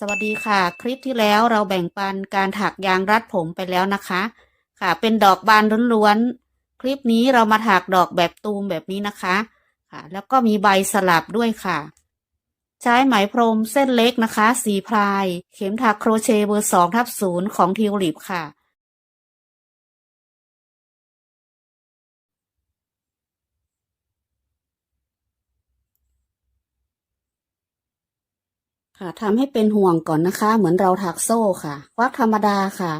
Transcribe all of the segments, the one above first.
สวัสดีค่ะ คลิปที่แล้วเราแบ่งปันการถักยางรัดผมไปแล้วนะคะ ค่ะ เป็นดอกบานล้วนๆ คลิปนี้เรามาถักดอกแบบตูมแบบนี้นะคะ ค่ะ แล้วก็มีใบสลับด้วยค่ะ ใช้ไหมพรมเส้นเล็กนะคะ สีพลาย เข็มถักโครเชต์เบอร์สองทับศูนย์ของทิวลิปค่ะ ค่ะทำให้เป็นห่วงก่อนนะคะ เหมือนเราถักโซ่ค่ะ ควักธรรมดาค่ะ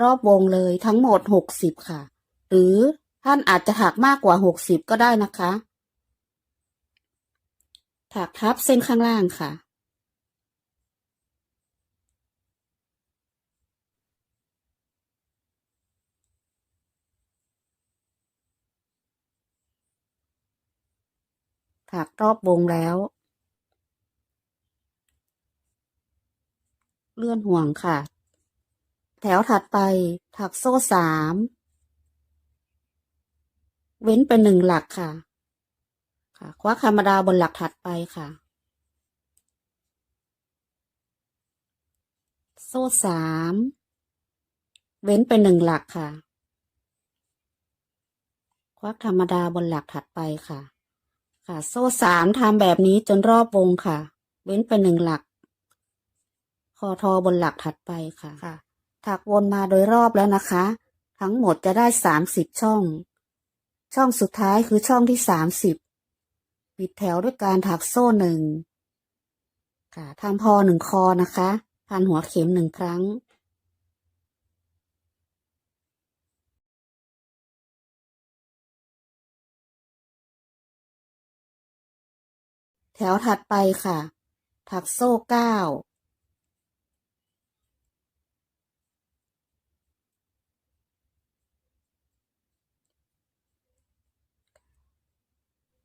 รอบวงเลยทั้งหมดหกสิบค่ะ หรือท่านอาจจะถักมากกว่าหกสิบก็ได้นะคะ ถักทับเส้นข้างล่างค่ะ ถักรอบวงแล้ว เลื่อนห่วงค่ะ แถวถัดไปถักโซ่สาม เว้นเป็นหนึ่งหลักค่ะ ค่ะ คว้าธรรมดาบนหลักถัดไปค่ะ โซ่สาม เว้นเป็นหนึ่งหลักค่ะ ควักธรรมดาบนหลักถัดไปค่ะ ค่ะ โซ่สามทำแบบนี้จนรอบวงค่ะ เว้นเป็นหนึ่งหลัก คอทอบนหลักถัดไปค่ะค่ะ ถักวนมาโดยรอบแล้วนะคะ ทั้งหมดจะได้สามสิบช่อง ช่องสุดท้ายคือช่องที่สามสิบปิดแถวด้วยการถักโซ่หนึ่งค่ะทำพอหนึ่งคอนะคะ พันหัวเข็มหนึ่งครั้งแถวถัดไปค่ะ ถักโซ่เก้า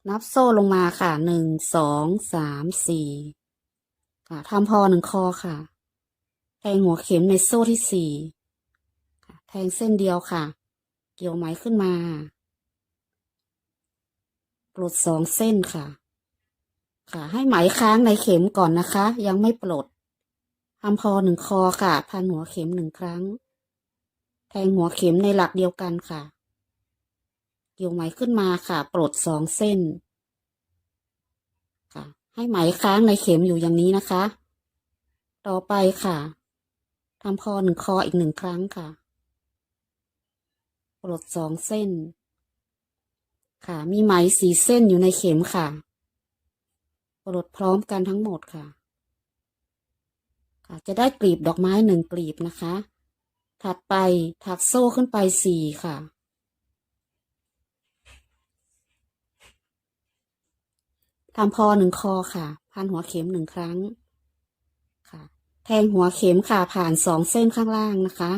นับโซ่ลงมาค่ะหนึ่งสองสามสี่ค่ะทำพอหนึ่งคอค่ะ แทงหัวเข็มในโซ่ที่สี่แทงเส้นเดียวค่ะ เกี่ยวไหมขึ้นมาปลดสองเส้นค่ะ ค่ะ ให้ไหมค้างในเข็มก่อนนะคะ ยังไม่ปลดทำพอหนึ่งคอค่ะ พันหัวเข็มหนึ่งครั้ง แทงหัวเข็มในหลักเดียวกันค่ะ กี่ยวไหมขึ้นมาค่ะ ปลดสองเส้น ค่ะ ให้ไหมค้างในเข็มอยู่อย่างนี้นะคะ ต่อไปค่ะทำพอหนึ่งคออีกหนึ่งครั้งค่ะ ปลดสองเส้น ค่ะ มีไหมสีเส้นอยู่ในเข็มค่ะ ปลดพร้อมกันทั้งหมดค่ะ ค่ะ จะได้กลีบดอกไม้หนึ่งกลีบนะคะ ถัดไปถักโซ่ขึ้นไปสี่ค่ะ ทำพอหนึ่งคอค่ะ พันหัวเข็มหนึ่งครั้ง ค่ะ แทงหัวเข็มค่ะผ่านสองเส้นข้างล่างนะคะ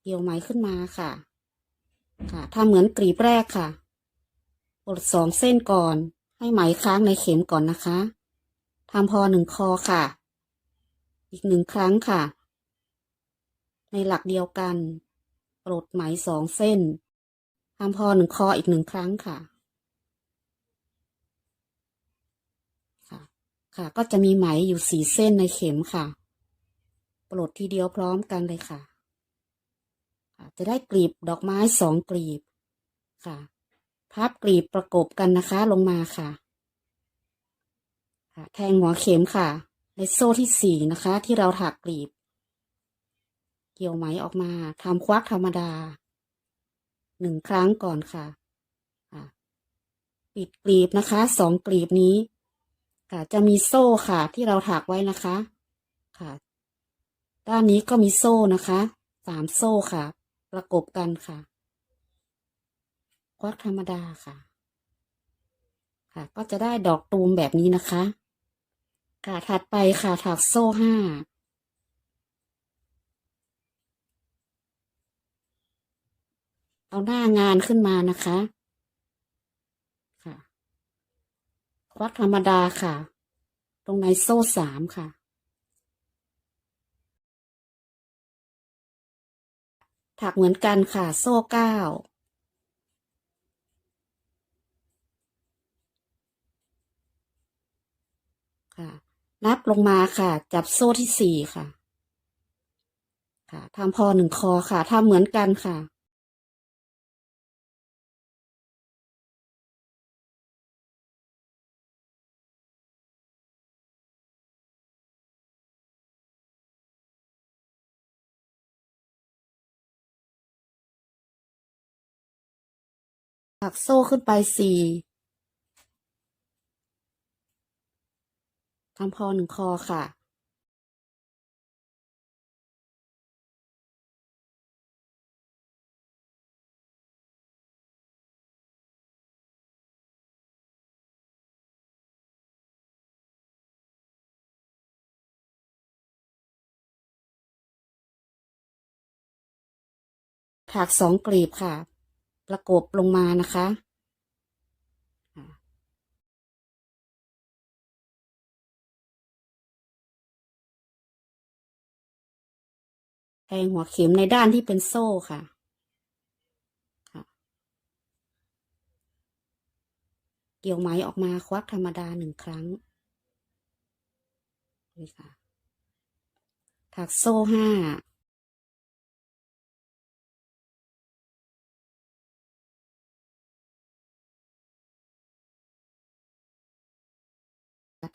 เกี่ยวไหมขึ้นมาค่ะ ค่ะทำเหมือนกรีบแรกค่ะปลดสองเส้นก่อน ให้ไหมค้างในเข็มก่อนนะคะทำพอหนึ่งคอค่ะ อีกหนึ่งครั้งค่ะ ในหลักเดียวกันปลดไหมสองเส้นทำพอหนึ่งคออีกหนึ่งครั้งค่ะ ค่ะ ก็จะมีไหมอยู่สี่เส้นในเข็มค่ะปลดทีเดียวพร้อมกันเลยค่ะ จะได้กลีบดอกไม้สองกลีบค่ะ พับกลีบประกบกันนะคะลงมาค่ะ แทงหัวเข็มค่ะ ในโซ่ที่สี่นะคะ ที่เราถักกลีบ เกี่ยวไหมออกมาทำควักธรรมดาหนึ่งครั้งก่อนค่ะ ปิดกลีบนะคะสองกลีบนี้ ค่ะจะมีโซ่ค่ะ ที่เราถักไว้นะคะค่ะ ด้านนี้ก็มีโซ่นะคะสามโซ่ค่ะ ประกบกันค่ะ ควักธรรมดาค่ะ ค่ะ ก็จะได้ดอกตูมแบบนี้นะคะ ค่ะถัดไปค่ะถักโซ่ห้าเอาหน้างานขึ้นมานะคะค่ะ ควักธรรมดาค่ะ ตรงในโซ่สามค่ะ ถักเหมือนกันค่ะ โซ่เก้าค่ะ นับลงมาค่ะ จับโซ่ที่สี่ค่ะ ค่ะทำพอหนึ่งคอค่ะทำเหมือนกันค่ะ ถักโซ่ขึ้นไปสี่ทำพอหนึ่งคอค่ะ ถักสองกลีบค่ะ ประกบลงมานะคะแทงหัวเข็มในด้านที่เป็นโซ่ค่ะค่ะเกี่ยวไหมออกมาควักธรรมดาหนึ่งครั้งนี่ค่ะ ถักโซ่ห้า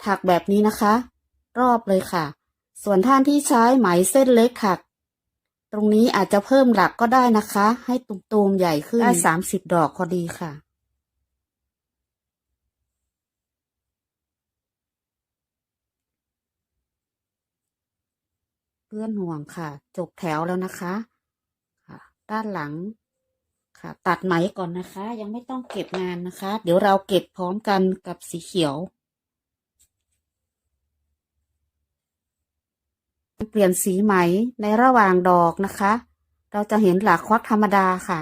ถักแบบนี้นะคะ รอบเลยค่ะ ส่วนท่านที่ใช้ไหมเส้นเล็กถัก ตรงนี้อาจจะเพิ่มหลักก็ได้นะคะ ให้ตุ่มๆใหญ่ขึ้นได้สามสิบดอกพอดีค่ะเพื่อนห่วงค่ะ จบแถวแล้วนะคะค่ะ ด้านหลังค่ะ ตัดไหมก่อนนะคะ ยังไม่ต้องเก็บงานนะคะ เดี๋ยวเราเก็บพร้อมกันกับสีเขียว เปลี่ยนสีไหมในระหว่างดอกนะคะ เราจะเห็นหลักควักธรรมดาค่ะ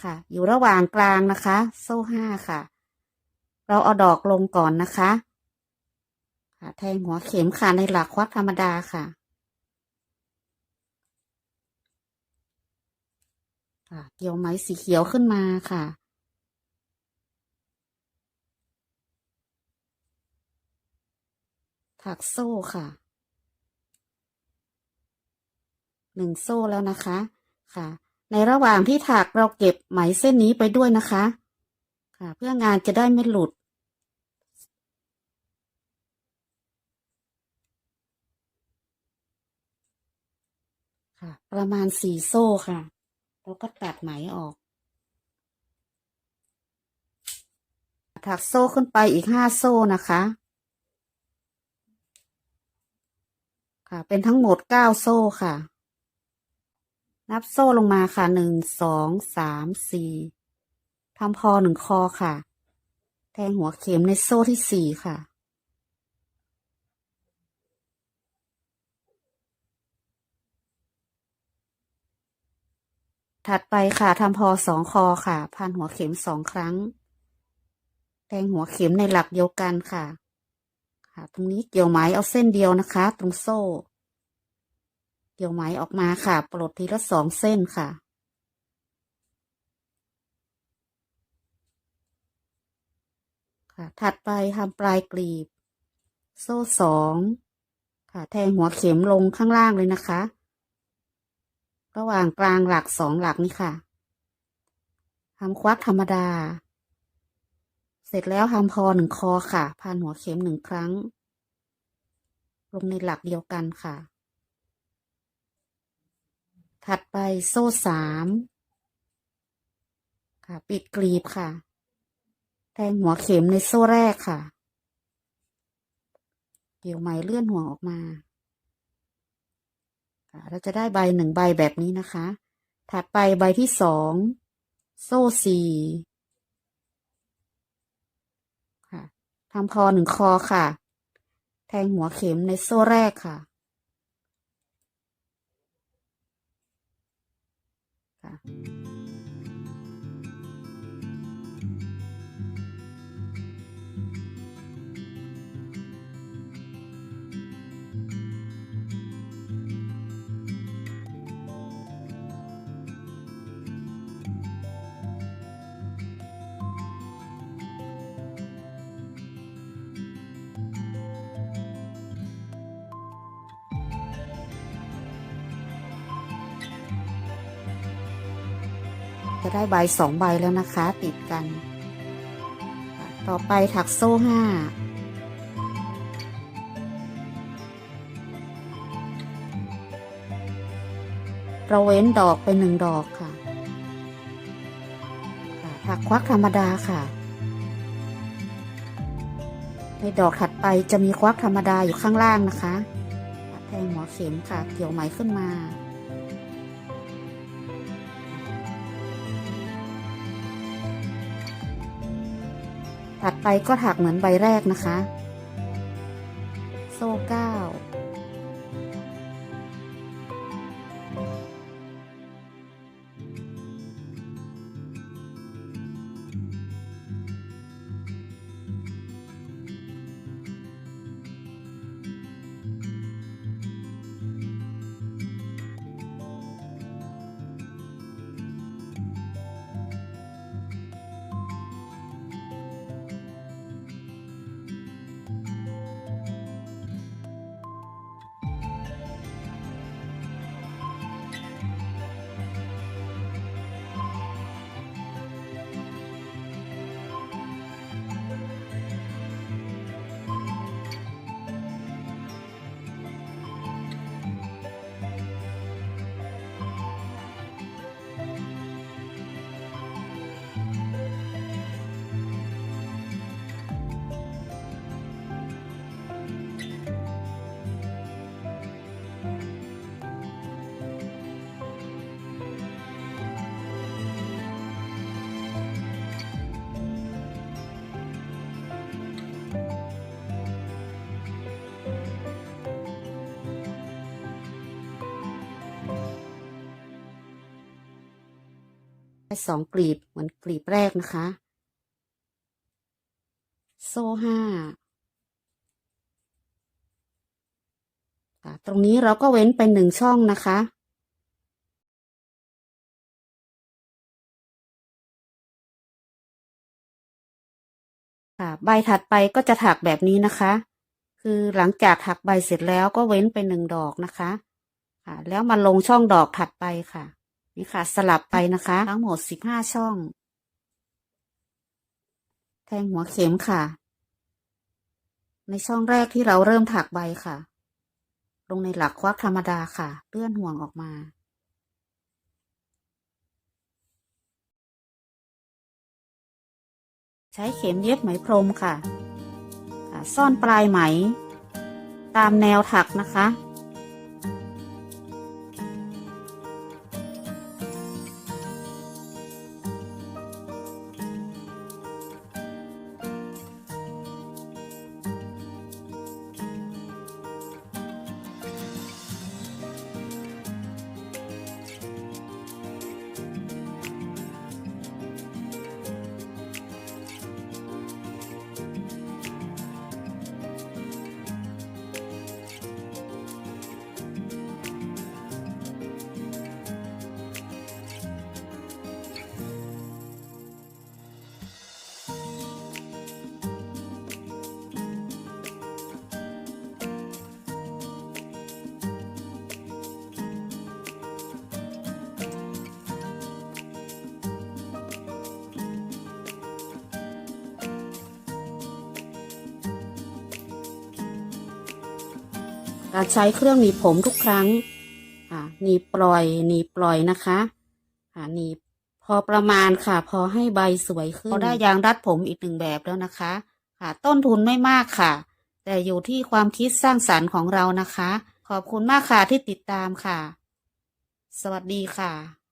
ค่ะ อยู่ระหว่างกลางนะคะ โซ่ห้าค่ะ เราเอาดอกลงก่อนนะคะค่ะแทงหัวเข็มค่ะในหลักควักธรรมดาค่ะค่ะ เกี่ยวไหมสีเขียวขึ้นมาค่ะถักโซ่ค่ะ หนึ่งโซ่แล้วนะคะค่ะ ในระหว่างที่ถักเราเก็บไหมเส้นนี้ไปด้วยนะคะ ค่ะ เพื่องานจะได้ไม่หลุด ค่ะ ประมาณสี่โซ่ค่ะ เราก็ตัดไหมออก ถักโซ่ขึ้นไปอีกห้าโซ่นะคะค่ะ เป็นทั้งหมดเก้าโซ่ค่ะ นับโซ่ลงมาค่ะหนึ่งสองสามสี่ทำพอหนึ่งคอค่ะ แทงหัวเข็มในโซ่ที่สี่ค่ะ ถัดไปค่ะทำพอสองคอค่ะ พันหัวเข็มสองครั้ง แทงหัวเข็มในหลักเดียวกันค่ะ ค่ะ ตรงนี้เกี่ยวไหมเอาเส้นเดียวนะคะ ตรงโซ่ เกี่ยวไหมออกมาค่ะ ปลดทีละสองเส้นค่ะ ค่ะ ถัดไปทำปลายกลีบ โซ่สองค่ะ แทงหัวเข็มลงข้างล่างเลยนะคะ ระหว่างกลางหลักสองหลักนี่ค่ะทำควักธรรมดา เสร็จแล้วทำพอหนึ่งคอค่ะ พันหัวเข็มหนึ่งครั้ง ลงในหลักเดียวกันค่ะ ถัดไปโซ่สามค่ะ ปิดกลีบค่ะ แทงหัวเข็มในโซ่แรกค่ะ เกี่ยวไหมเลื่อนห่วงออกมาค่ะเราจะได้ใบหนึ่งใบแบบนี้นะคะ ถัดไปใบที่สองโซ่สี่ค่ะทำพอหนึ่งคอค่ะ แทงหัวเข็มในโซ่แรกค่ะ ค่ จะได้ใบสองใบแล้วนะคะ ติดกัน ต่อไปถักโซ่ห้าเราเว้นดอกไปหนึ่งดอกค่ะค่ะ ถักควักธรรมดาค่ะ ในดอกถัดไปจะมีควักธรรมดาอยู่ข้างล่างนะคะแทงหัวเข็มค่ะ เกี่ยวไหมขึ้นมา ถัดไปก็ถักเหมือนใบแรกนะคะ ได้สองกลีบเหมือนกลีบแรกนะคะ โซ่ห้าตรงนี้เราก็เว้นไปหนึ่งช่องนะคะค่ะใบถัดไปก็จะถักแบบนี้นะคะ คือหลังจากถักใบเสร็จแล้วก็เว้นไปหนึ่งดอกนะคะ ค่ะ แล้วมาลงช่องดอกถัดไปค่ะ นี่ค่ะ สลับไปนะคะ ทั้งหมดสิบห้าช่อง แทงหัวเข็มค่ะ ในช่องแรกที่เราเริ่มถักใบค่ะ ลงในหลักควักธรรมดาค่ะ เลื่อนห่วงออกมา ใช้เข็มเย็บไหมพรมค่ะค่ะซ่อนปลายไหม ตามแนวถักนะคะ การใช้เครื่องหนีบผมทุกครั้งอ่าหนีบปล่อยหนีบปล่อยนะคะอ่าหนีบพอประมาณค่ะ พอให้ใบสวยขึ้นเราได้ยางรัดผมอีกหนึ่งแบบแล้วนะคะ ค่ะ ต้นทุนไม่มากค่ะ แต่อยู่ที่ความคิดสร้างสรรค์ของเรานะคะ ขอบคุณมากค่ะที่ติดตามค่ะ สวัสดีค่ะ